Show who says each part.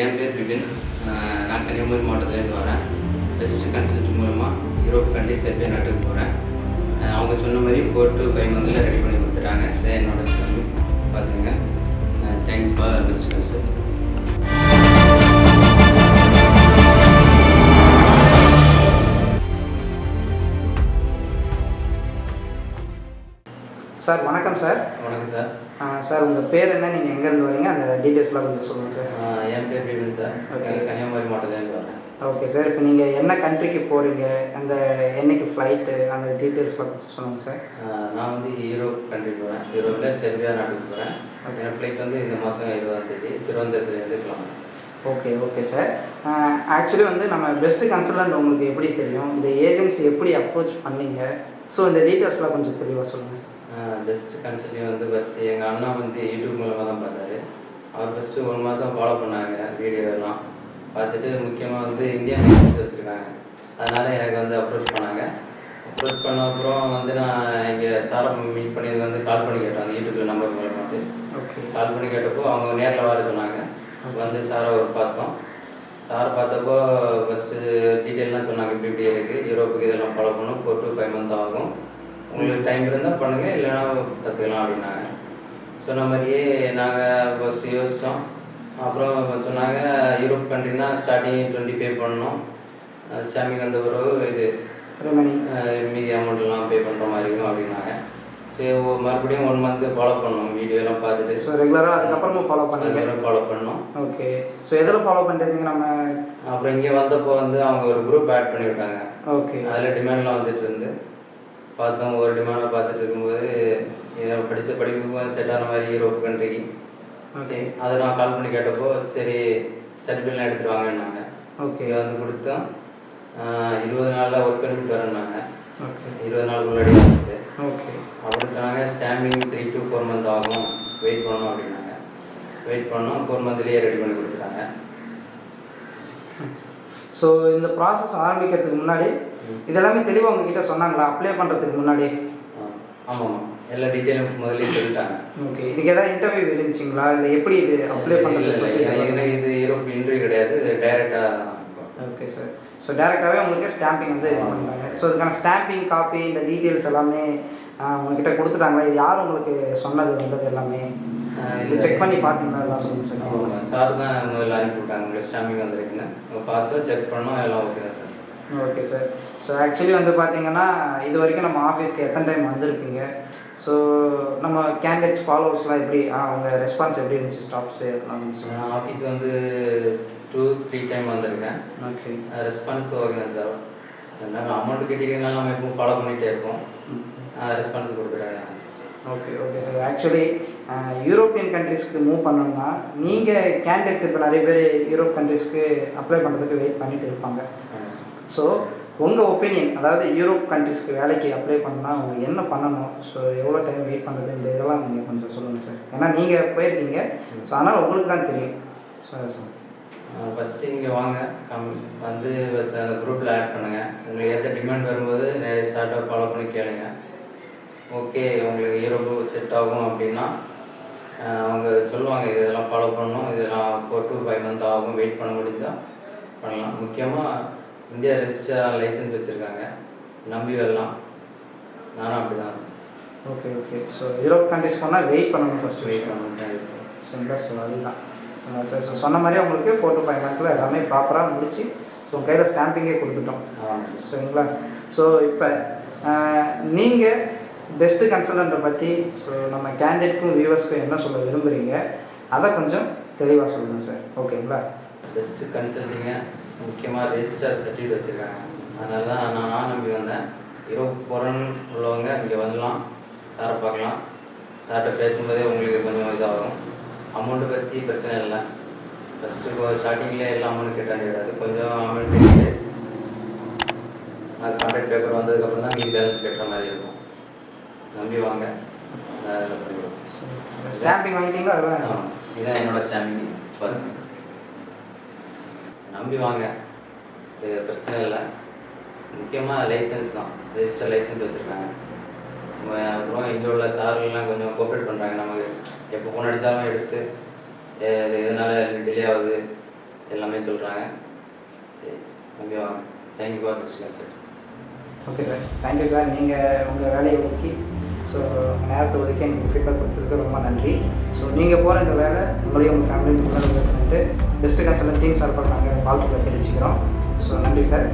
Speaker 1: என் பேர் பிபின். நான் கன்னியாகுமரி மாவட்டத்துலேருந்து வரேன். பெஸ்ட் கன்சல்ட் மூலமாக யூரோப் கண்ட்ரி செர்பியா நாட்டுக்கு போகிறேன் அவங்க சொன்ன மாதிரி ஃபோர் டு ஃபைவ் மந்தில் ரெடி பண்ணி கொடுத்துட்டாங்க. இதான் என்னோட பார்த்துங்க thanks for best consult
Speaker 2: sir வணக்கம் சார்.
Speaker 1: வணக்கம் சார்.
Speaker 2: சார் உங்கள் பேர் என்ன? நீங்கள் எங்கேருந்து வரீங்க? அந்த டீட்டெயில்ஸ்லாம் கொஞ்சம் சொல்லுங்கள் சார்.
Speaker 1: என் பேர் பிபின் சார்.
Speaker 2: Okay.
Speaker 1: கன்னியாகுமரி மாவட்டத்துலேருந்து வரேன்.
Speaker 2: Okay sir. இப்போ நீங்கள் என்ன கண்ட்ரிக்கு போகிறீங்க அந்த என்னைக்கு ஃப்ளைட்டு அந்த டீட்டெயில்ஸ்லாம் கொஞ்சம் சொல்லுங்கள் சார்.
Speaker 1: நான் வந்து யூரோப் கண்ட்ரி போகிறேன் யூரோப்பில் செர்பியா நாட்டுக்கு போகிறேன் என் ஃப்ளைட் வந்து இந்த மாதம் இருபதாம் தேதி திருவனந்தபுரத்துலேருந்து கிளம்புறேன்.
Speaker 2: ஓகே ஓகே சார் ஆக்சுவலி வந்து நம்ம பெஸ்ட் கன்சல்டன்ட் உங்களுக்கு எப்படி தெரியும்? இந்த ஏஜென்சி எப்படி அப்ரோச் பண்ணீங்க? ஸோ இந்த டீட்டெயில்ஸ்லாம் கொஞ்சம் தெளிவாக சொல்லுங்கள் சார்
Speaker 1: பெஸ்ட் கன்சல்டிங் வந்து ஃபஸ்ட்டு எங்கள் அண்ணா வந்து யூடியூப் மூலமாக தான் பார்த்தாரு. அவர் ஃபஸ்ட்டு ஒன் மாதம் ஃபாலோ பண்ணாங்க வீடியோ எல்லாம். பார்த்துட்டு முக்கியமாக வந்து இந்தியன் லைசன்ஸ் வச்சுருக்காங்க. அதனால் எனக்கு வந்து அப்ரோச் பண்ணாங்க. அப்ரோச் பண்ண அப்புறம் வந்து நான் இங்கே சாரை மீட் பண்ணி வந்து கால் பண்ணி கேட்டேன். அந்த யூடியூப்ல நம்பர் மூலமாட்டு
Speaker 2: ஓகே
Speaker 1: கால் பண்ணி கேட்டப்போ அவங்க நேரில் வர சொன்னாங்க. வந்து சாரை ஒரு பார்த்தோம். சாரை பார்த்தப்போ ஃபஸ்ட்டு டீட்டெயிலாம் சொன்னாங்க. இப்படி இப்படி இருக்குது யூரோப்புக்கு இதெல்லாம் ஃபாலோ பண்ணும் ஃபோர் டு ஃபைவ் மந்த் ஆகும். உங்களுக்கு டைம் இருந்தால் பண்ணுங்கள் இல்லைன்னா கற்றுக்கலாம் அப்படின்னாங்க. சொன்ன மாதிரியே நாங்கள் ஃபஸ்ட்டு யோசித்தோம் அப்புறம் சொன்னாங்க யூரோப் கண்ட்ரினா ஸ்டார்டிங் டுவெண்ட்டி பே பண்ணணும். ஸ்டாம்பிங் வந்த பிறகு இது மீதி அமௌண்ட்லாம் பே பண்ணுற மாதிரி இருக்கும் அப்படின்னாங்க. சரி மறுபடியும் ஒன் மந்த் ஃபாலோ பண்ணோம் வீடியோலாம் பார்த்துட்டு.
Speaker 2: ஸோ ரெகுலராக அதுக்கப்புறமா ஃபாலோ பண்ணீங்க?
Speaker 1: ஃபாலோ பண்ணோம்.
Speaker 2: ஓகே ஸோ எதில் ஃபாலோ பண்ணுறீங்க நம்ம?
Speaker 1: அப்புறம் இங்கே வந்தப்போ வந்து அவங்க ஒரு குரூப் ஆட் பண்ணி விட்டாங்க
Speaker 2: ஓகே
Speaker 1: அதில் டிமாண்ட்லாம் வந்துட்டு இருந்து. பார்த்தோம் ஒரு டிமாண்டை பார்த்துட்டு இருக்கும்போது இதை படித்த படிப்புக்கும் செட் ஆன மாதிரி யூரோப் கண்ட்ரிக்கு சரி அதை நான் கால் பண்ணி கேட்டப்போ சரி சர்டிஃபிகேட்லாம் எடுத்துட்டு வாங்கன்னாங்க.
Speaker 2: ஓகே
Speaker 1: வந்து கொடுத்தோம். இருபது நாளில் ஒர்க் பண்ணிட்டு வரேன்னாங்க.
Speaker 2: ஓகே
Speaker 1: இருபது நாள் முன்னாடி வந்துட்டு.
Speaker 2: ஓகே
Speaker 1: அப்படின்னு சொன்னாங்க stamping three to four month ஆகும். வெயிட் பண்ணணும் அப்படின்னாங்க. வெயிட் பண்ணோம். ஃபோர் மந்த்லேயே ரெடி பண்ணி கொடுத்துட்டாங்க.
Speaker 2: ஸோ இந்த ப்ராசஸ் ஆரம்பிக்கிறதுக்கு முன்னாடி இதெல்லாமே தெளிவாக உங்ககிட்ட சொன்னாங்களா? அப்ளை பண்ணுறதுக்கு முன்னாடி?
Speaker 1: ஆமாம். எல்லா டீட்டெயிலும் முதல்ல சொல்லிட்டாங்க.
Speaker 2: ஓகே இதுக்கு ஏதாவது இன்டர்வியூ இருந்துச்சுங்களா? இல்லை எப்படி இது அப்ளை பண்ணுறது
Speaker 1: இது இன்டர்வியூ கிடையாது. டைரெக்டாக
Speaker 2: ஓகே சார் ஸோ டேரெக்டாகவே உங்களுக்கு ஸ்டாம்பிங் வந்து இது பண்ணுறாங்க ஸோ இதுக்கான ஸ்டாம்பிங் காப்பி இந்த டீட்டெயில்ஸ் எல்லாமே உங்ககிட்ட கொடுத்துட்டாங்களா? இது யார் உங்களுக்கு சொன்னது வந்தது எல்லாமே? இது செக் பண்ணி பார்த்தீங்களா? எல்லாம் சொல்லுங்கள் சார்
Speaker 1: சார் தான் முதல்ல அனுப்பி விட்டாங்க உங்களுக்கு ஸ்டாம்பிங் வந்திருக்குன்னு. பார்த்து செக் பண்ணோம். எல்லாம் ஓகே தான் sir
Speaker 2: okay sir so actually வந்து பார்த்தீங்கன்னா இது வரைக்கும் நம்ம ஆஃபீஸ்க்கு எத்தனை டைம் வந்திருப்பீங்க? ஸோ நம்ம கேண்டிடேட்ஸ் ஃபாலோவர்ஸ்லாம் எப்படி அவங்க ரெஸ்பான்ஸ் எப்படி இருந்துச்சு ஸ்டாப்ஸு
Speaker 1: நான் ஆஃபீஸ் வந்து டூ த்ரீ டைம் வந்திருக்கேன்.
Speaker 2: ஓகே
Speaker 1: ரெஸ்பான்ஸ் ஓகே தான் சார் என்ன அமௌண்ட் கட்டிக்கிறதுனால நம்ம எப்பவும் ஃபாலோ பண்ணிகிட்டே இருப்போம். ரெஸ்பான்ஸ் கொடுத்துருக்காங்க
Speaker 2: okay okay sir actually European கண்ட்ரீஸ்க்கு move பண்ணோம்னா நீங்கள் கேண்டிடேட்ஸ் இப்போ நிறைய பேர் யூரோப் கண்ட்ரீஸ்க்கு அப்ளை பண்ணுறதுக்கு வெயிட் பண்ணிட்டு இருப்பாங்க. ஸோ உங்கள் ஒப்பீனியன் அதாவது யூரோப் கண்ட்ரிஸ்க்கு வேலைக்கு அப்ளை பண்ணால் அவங்க என்ன பண்ணணும்? ஸோ எவ்வளோ டைம் வெயிட் பண்ணுறது இந்த இதெல்லாம் நீங்கள் கொஞ்சம் சொல்லுங்கள் சார் ஏன்னா நீங்கள் போயிருக்கீங்க. ஸோ அதனால் உங்களுக்கு தான் தெரியும். ஸோ
Speaker 1: ஃபஸ்ட்டு இங்கே வாங்க. கம் வந்து அந்த குரூப்பில் ஆட் பண்ணுங்கள் உங்களுக்கு ஏற்ற டிமாண்ட் வரும்போது நிறைய ஸ்டார்ட்அப் ஃபாலோ பண்ணி கேளுங்க. ஓகே உங்களுக்கு யூரோப்பு செட் ஆகும் அப்படின்னா அவங்க சொல்லுவாங்க இதெல்லாம் ஃபாலோ பண்ணணும். இதெல்லாம் ஃபோர் டு ஃபைவ் மந்த் ஆகும். வெயிட் பண்ண முடிஞ்சால் பண்ணலாம். முக்கியமாக இந்தியா ரெஜிஸ்டர் லைசன்ஸ் வச்சுருக்காங்க. நம்பி வரலாம். நானும் அப்படி தான்
Speaker 2: okay okay so Europe countries போனால் வெயிட் பண்ணணும் ஃபஸ்ட்டு
Speaker 1: வெயிட் பண்ணணும்
Speaker 2: சிம்பிளாக ஸோ அதுதான் சார் ஸோ சொன்ன மாதிரி உங்களுக்கு ஃபோர் டு ஃபைவ் மந்த்தில் எல்லாமே ப்ராப்பராக முடிச்சு ஸோ உங்கள் கையில் ஸ்டாம்பிங்கே கொடுத்துட்டோம். சரிங்களா? ஸோ இப்போ நீங்கள் பெஸ்ட்டு கன்சல்டண்ட்டை பற்றி ஸோ நம்ம கேண்டிடேட்க்கும் வியூவர்ஸ்க்கும் என்ன சொல்ல விரும்புகிறீங்க அதை கொஞ்சம் தெளிவாக சொல்லுங்கள் சார் ஓகேங்களா
Speaker 1: பெஸ்ட்டு கன்சல்டிங்க முக்கியமாக ரெஜிஸ்டர் சர்டிஃபிகேட் வச்சுருக்காங்க. அதனால தான் நான் நம்பி வந்தேன். யூரோப் போகிறேன்னு உள்ளவங்க இங்கே வரலாம். சாரை பார்க்கலாம். சார்கிட்ட பேசும்போதே உங்களுக்கு கொஞ்சம் இதாகும். அமௌண்ட்டை பற்றி பிரச்சனை இல்லை. ஃபஸ்ட்டு ஸ்டார்டிங்கில் எல்லா அமௌண்ட் கேட்ட கிடையாது கொஞ்சம் அமௌண்ட் கட்டிட்டு அது கான்ட்ராக்ட் பேப்பர் வந்ததுக்கப்புறம் தான் மீதி பேலன்ஸ் கட்டுற மாதிரி இருக்கும். நம்பி வாங்க.
Speaker 2: ஸ்டாம்பிங் வாங்கிட்டீங்களா?
Speaker 1: ஆமாம் இதான் என்னோட ஸ்டாம்பிங் பாருங்க. நம்பி வாங்க. இது பிரச்சனை இல்லை. முக்கியமாக லைசன்ஸ் தான். ரெஜிஸ்டர் லைசன்ஸ் வச்சுருக்காங்க. அப்புறம் இங்கே உள்ள சார்லாம் கொஞ்சம் கோஆப்ரேட் பண்ணுறாங்க நமக்கு. எப்போ ஃபோன் அடித்தாலும் எடுத்து இது இதனால் டிலே ஆகுது எல்லாமே சொல்கிறாங்க சரி நம்பி வாங்க. Thank you for mister sir
Speaker 2: okay sir thank you sir நீங்கள் உங்கள் வேலையை ஒதுக்கி ஸோ நேரத்தை ஒதுக்கி எனக்கு ஃபீட்பேக் கொடுத்ததுக்கு ரொம்ப நன்றி. ஸோ நீங்கள் போகிற இந்த வேலை உங்களையும் உங்கள் ஃபேமிலியும் முன்னாடி பெஸ்ட்டு கன்சல்டன் டீம் சார்பாக நாங்கள் வாழ்த்துக்களை தெரிவிச்சுக்கிறோம். ஸோ நன்றி சார்.